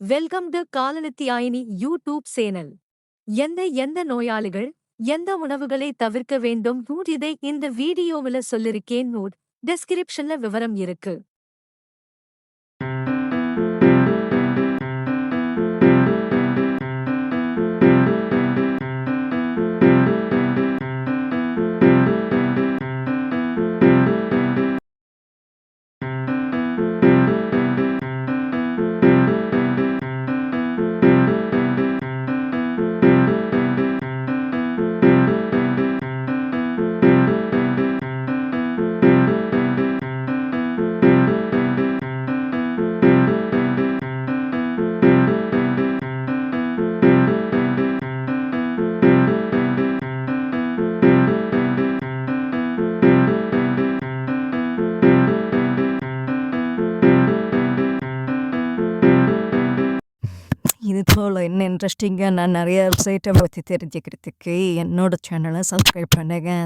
Welcome to Kalanithiyayini YouTube channel. எந்த எந்த நோயாளிகள் எந்த உணவுகளை தவிர்க்க வேண்டும்? நூட் இதை இந்த வீடியோவுல சொல்லிருக்கேன். நோட் டெஸ்கிரிப்ஷன்ல விவரம் இருக்கு. இது போல் என்ன இன்ட்ரெஸ்டிங்காக நான் நிறைய வெப்சைட்டை பற்றி தெரிஞ்சுக்கிறதுக்கு என்னோட சேனலை சப்ஸ்கிரைப் பண்ணுங்கள்